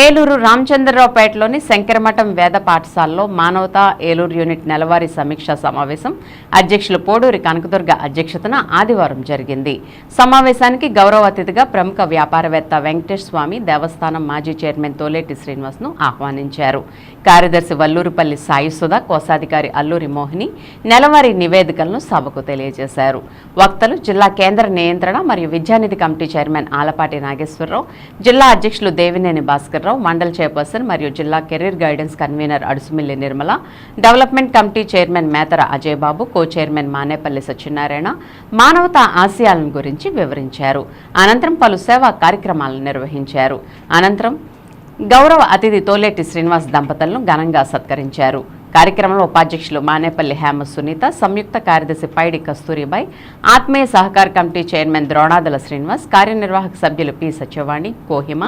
ఏలూరు రామచంద్రరావుపేటలోని శంకరమఠం వేద పాఠశాలలో మానవతా ఏలూరు యూనిట్ నెలవారీ సమీక్షా సమావేశం. అధ్యక్షులు పోడూరి కనకదుర్గ అధ్యక్షతన ఆదివారం జరిగింది. సమావేశానికి గౌరవ అతిథిగా ప్రముఖ వ్యాపారవేత్త వెంకటేష్ స్వామి దేవస్థానం మాజీ చైర్మన్ తోలేటి శ్రీనివాస్ను ఆహ్వానించారు. కార్యదర్శి వల్లూరుపల్లి సాయిసుధ కోశాధికారి అల్లూరి మోహిని నెలవారీ నివేదికలను సభకు తెలియజేశారు. వక్తలు జిల్లా కేంద్ర నియంత్రణ మరియు విద్యానిధి కమిటీ చైర్మన్ ఆలపాటి నాగేశ్వరరావు జిల్లా అధ్యక్షులు దేవినేని భాస్కర్ రావు మండల్ చైర్పర్సన్ మరియు జిల్లా career guidance convener Adusumilli Nirmala development committee chairman Methara Ajay Babu co chairman Manepalli Satyanarayana మానవతా ఆశయాలను గురించి వివరించారు. అనంతరం పలు సేవా కార్యక్రమాలను నిర్వహించారు. అనంతరం గౌరవ అతిథి తోలేటి శ్రీనివాస్ దంపతులను ఘనంగా సత్కరించారు. కార్యక్రమంలో ఉపాధ్యక్షులు మానేపల్లి హేమ సునీత సంయుక్త కార్యదర్శి పైడి కస్తూరిబాయ్ ఆత్మీయ సహకార కమిటీ చైర్మన్ ద్రోణాదల శ్రీనివాస్ కార్యనిర్వాహక సభ్యులు పి సత్యవాణి కోహిమ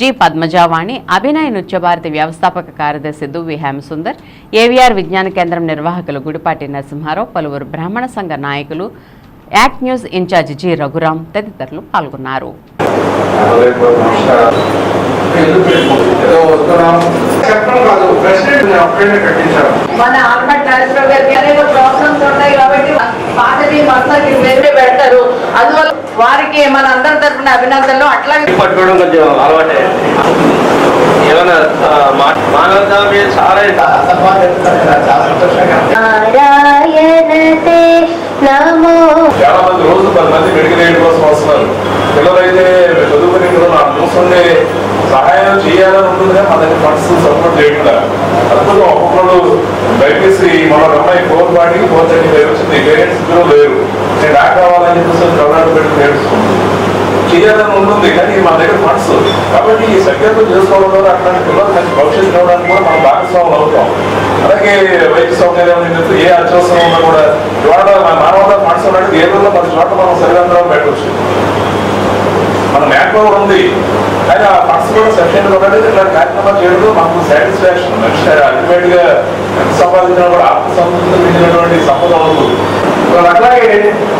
జి పద్మజావాణి అభినయ నృత్యభారతి వ్యవస్థాపక కార్యదర్శి దువ్వి హేమసుందర్ ఏవిఆర్ విజ్ఞాన కేంద్రం నిర్వాహకులు గుడిపాటి నరసింహారావు పలువురు బ్రాహ్మణ సంఘ నాయకులు act news incharge G Raghuram తదితరులు పాల్గొన్నారు. ఏదో వస్తున్నాం చెప్పడం కాదు ప్రెసిడెంట్ అప్పుడే కట్టించారు మన ఆల్బర్ట్ నాగేశ్వరరావు గారికి అనేక ప్రాబ్లమ్స్ ఉంటాయి కాబట్టి పాతది మొత్తానికి వేరే పెడతారు. అందువల్ల వారికి మన అందరి తరఫున అభినందనలు. అట్లాగే పట్టుకోవడం కొంచెం అలవాటే. ఏమైనా మానవతా మీద చాలా చాలా మంది రోజు పది మంది మెడికల్ ఎయిడ్ కోసం వస్తున్నారు. పిల్లలైతే కూడా సహాయం చేయాలని ఉంటుందిగా మన దగ్గర ఫండ్స్ సపోర్ట్ చేయకుండా అందులో ఒక్కొక్కరు దయచేసి మన అమ్మాయి ఫోన్ పార్టీకి ఫోన్ థర్టీ ఫైవ్ వచ్చింది పేరెంట్స్ ఇద్దరు లేరు. నేను డాక్ కావాలని చెప్పేసి కర్ణాటక పెట్టి నేర్చుకుంది చేయాలని ఉంటుంది కానీ మన దగ్గర ఫండ్స్ కాబట్టి ఈ సంఖ్యతో చేసుకోవడం ద్వారా అట్లాంటి పిల్లలు మంచి భవిష్యత్తు రావడానికి కూడా మనం భాగస్వాములు అవుతాం. అలాగే వైద్య సౌకర్యం నిమిత్తం ఏ అత్యవసరం ఉన్నా కూడా ఇవాళ మన మానవతా ఫండ్స్ ఉన్నట్టు ఏ రోజుల్లో పది చోట్ల మనం సరిగంధరం పెట్టవచ్చు మన ఉంది. కానీ ఆ ఫండ్స్ కూడా సఫిషియెంట్ ఉన్నది ఇట్లా కార్యక్రమాలు చేయడం మాకు సాటిస్ఫాక్షన్. మనిషి అల్టిమేట్గా సంపాదించిన కూడా ఆత్మ సంబంధించినటువంటి సంపద అవుతుంది. అట్లాగే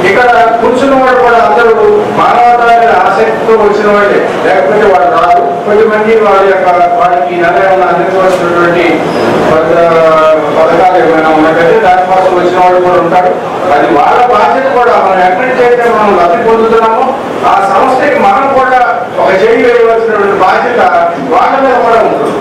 ఇక్కడ కూర్చున్న వాడు కూడా అందరూ మానవతా ఆసక్తితో వచ్చిన వాళ్ళే. లేకపోతే వాడు రాదు కొద్దిమంది వాడి యొక్క వాడికి నిర్ణయం అందించవలసినటువంటి పథకాలు ఏమైనా ఉన్నట్టయితే దానికోసం వచ్చిన వాళ్ళు కూడా ఉంటారు. అది వాళ్ళ బాధ్యత కూడా. మనం ఎక్కడి చేస్తే మనం లబ్ధి పొందుతున్నామో ఆ చేయవలసినటువంటి బాధ్యత వాళ్ళ మీద కూడా ఉంటుంది.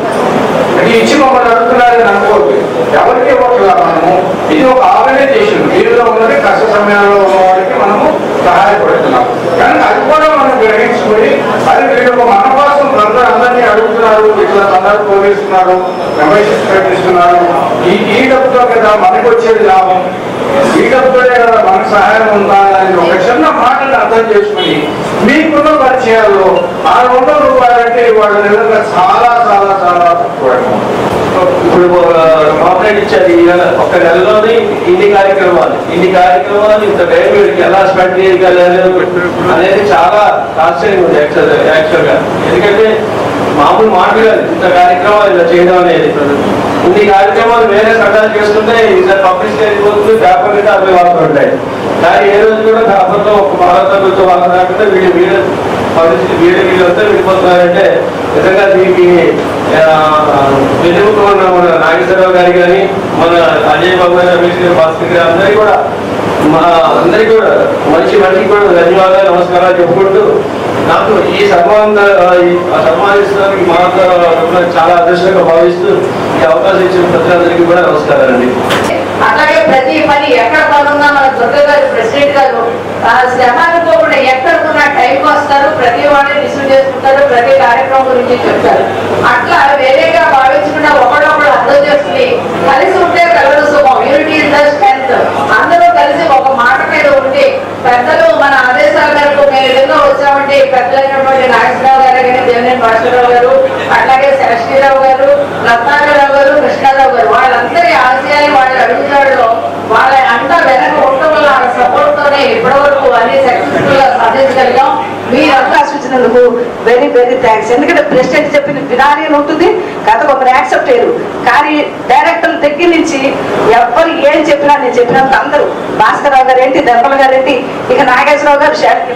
అంటే ఇచ్చి మమ్మల్ని అడుగుతున్నారని అనుకోవద్దు. ఎవరికి ఇవ్వట్లా మనము? ఇది ఒక ఆర్గనైజేషన్. వీరిలో ఉన్నది కష్ట సమయంలో ఉన్న వారికి మనము సహాయపడుతున్నాం కానీ అది కూడా మనం గ్రహించుకొని అది వీళ్ళు మన కోసం అందరూ అందరినీ అడుగుతున్నారు ఇట్లా అందరూ పోలీస్తున్నారు మెంబర్షిప్ కట్టిస్తున్నారు ఈ ఈ డబ్బుతో కదా మనకు వచ్చేది లాభం. ఈ డబ్బుతోనే కదా మనకు సహాయం ఉందా అని ఒక చిన్న నాలుగు వాళ్ళ చాలా చాలా చాలా తక్కువ ఇప్పుడు కాంప్లైంట్ ఇచ్చారు ఈ నెల ఒక నెలలోనే ఇన్ని కార్యక్రమాలు ఇన్ని కార్యక్రమాలు ఇంత టైం వీడికి ఎలా స్పెండ్ చేయగలరు అనేది చాలా ఆశ్చర్యంగా ఉంది యాక్చువల్ యాక్చువల్గా. ఎందుకంటే మామూలు మాట ఇంత కార్యక్రమాలు ఇలా చేయడం అనేది. ఇన్ని కార్యక్రమాలు వేరే సంఘాలు చేస్తుంటే ఇంత పబ్లిష్ అయిపోతుంది పేపర్ మీద అవి వాడుతుంటాయి కానీ ఏ రోజు కూడా పేపర్లో ఒక భారతతో వాళ్ళ కాకుండా వీళ్ళు వీళ్ళు పరిస్థితి వీళ్ళు వీళ్ళంతా విడిపోతున్నారంటే నిజంగా దీనికి వెలుగుకు ఉన్న మన నాగేశ్వరరావు గారి కానీ మన అజయ్ బాబు గారు రమేష్ గారు భాస్కర్ గారు అందరికీ కూడా మా అందరికీ కూడా మంచి మనిషికి కూడా ధన్యవాదాలు నమస్కారాలు చెప్పుకుంటూ నాకు ఈ సన్మాన ఈ సన్మానించడానికి మాత్రం చాలా అదృష్టంగా భావిస్తూ ఈ అవకాశం ఇచ్చిన ప్రజలందరికీ కూడా నమస్కారాలండి. ప్రతి పని ఎక్కడ పనున్నా మన దుర్గ గారు ప్రెసిడెంట్ గారు ఆ శ్రమ అనుకోకుండా ఎక్కడ టైంకి వస్తారు. ప్రతి వాడిని రిసీవ్ చేసుకుంటారు ప్రతి కార్యక్రమం గురించి చెప్తారు. అట్లా వేరేగా భావించకుండా ఒకడొకడు అర్థం చేసుకుని కలిసి ఉంటే కలదు సుఖం యూనిటీ ఇస్ ద స్ట్రెంత్ అందరూ కలిసి ఒక మాట మీద ఉండి పెద్దలు మన ఆదేశాల మేరకు మేము ఎన్నో వచ్చామంటే పెద్దలైనటువంటి నాగేశ్వరరావు గారు కానీ దేవినేని భాస్కరరావు గారు అట్లాగే శరశ్రీరావు గారు రత్నాకరరావు గారు కృష్ణారావు గారు వాళ్ళందరి ఆశయాలు వాళ్ళ అడుగుజాడలో వాళ్ళ అంతా వెనక ఉండటం వల్ల వాళ్ళ సపోర్ట్ తోనే ఇప్పటివరకు అన్ని సక్సెస్ఫుల్గా సాధించగలిగాం మీరంతా సూచనలకు వెరీ వెరీ థ్యాంక్స్ ఎందుకంటే ప్రెసిడెంట్ చెప్పిన వినాలి అని ఉంటుంది. గత ఒకరు యాక్సెప్ట్ చేయరు. కానీ డైరెక్టర్ దగ్గర నుంచి ఎవరు ఏం చెప్పినా నేను చెప్పినంత అందరూ. భాస్కర్రావు గారు ఏంటి దర్పల గారు ఏంటి ఇక నాగేశ్వరరావు గారు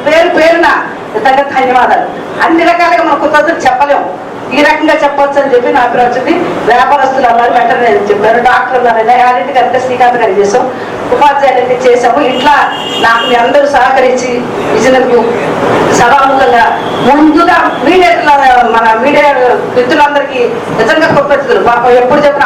పేరు పేరున నిజంగా ధన్యవాదాలు. అన్ని రకాలుగా మన కృతజ్ఞతలు చెప్పలేము. ఈ రకంగా చెప్పొచ్చు అని చెప్పి నాకు వచ్చింది. వ్యాపారస్తులు అన్నారు వెంటనే చెప్పారు డాక్టర్లు గారు యాలింటి కనుక శ్రీకాంత్ గారు చేసాం. ఉపాధ్యాయులకి చేసాము ఇట్లా నాకు మీ అందరూ సహకరించి ఇచ్చినందుకు సభాముఖంగా ముందుగా మీడియా మన మీడియా మిత్రులందరికీ నిజంగా కృతజ్ఞతలు. పాపం ఎప్పుడు చెప్పిన